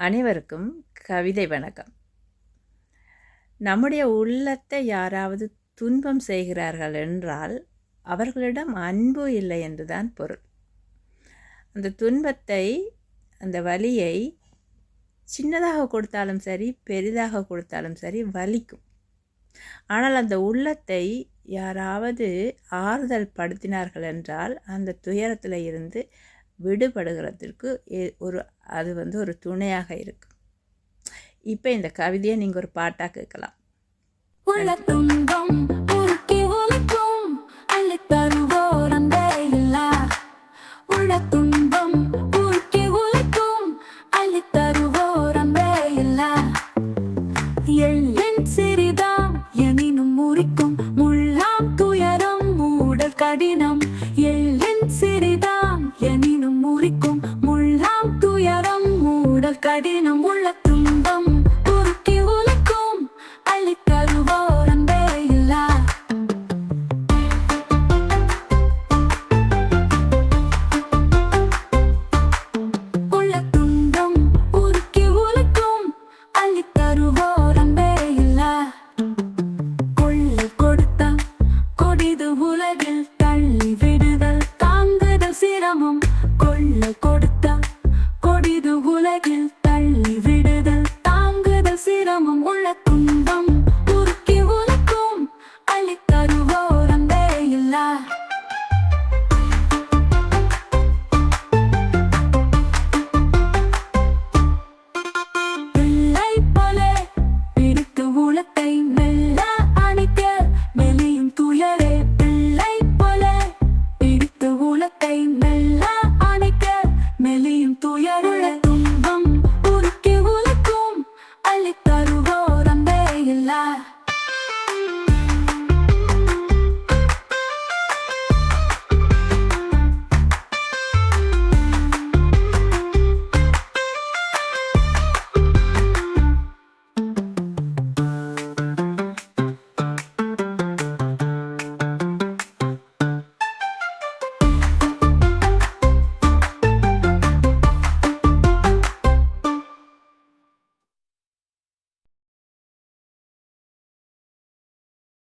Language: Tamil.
அனைவருக்கும் கவிதை வணக்கம். நம்முடைய உள்ளத்தை யாராவது துன்பம் செய்கிறார்கள் என்றால் அவர்களிடம் அன்பு இல்லை என்றுதான் பொருள். அந்த துன்பத்தை அந்த வலியை சின்னதாக கொடுத்தாலும் சரி பெரிதாக கொடுத்தாலும் சரி வலிக்கும். ஆனால் அந்த உள்ளத்தை யாராவது ஆறுதல் படுத்தினார்கள் என்றால் அந்த துயரத்தில் இருந்து விடுபடுகிறதுக்கு ஒரு அது வந்து ஒரு துணையாக இருக்கும் இப்போ இந்த கவிதையை நீங்கள் ஒரு பாட்டாக கேட்கலாம். துன்பம் உள்ள துன்பம் சிறிதாம் எனினும் முறிக்கும் முள்ளாம் துயரம் மூடல் கடினம். கடினம் உள்ள துன்பம் உருக்கி உலக்கும் அள்ளித் தருவோர் அன்பே இல்லார். உள்ள துன்பம் உருக்கி உழைக்கும் அள்ளித் தருவோர் அன்பே இல்லார். கொள்ளை கொடிது உலகில் தள்ளி விடுதல் தாங்குதல் சிரமம்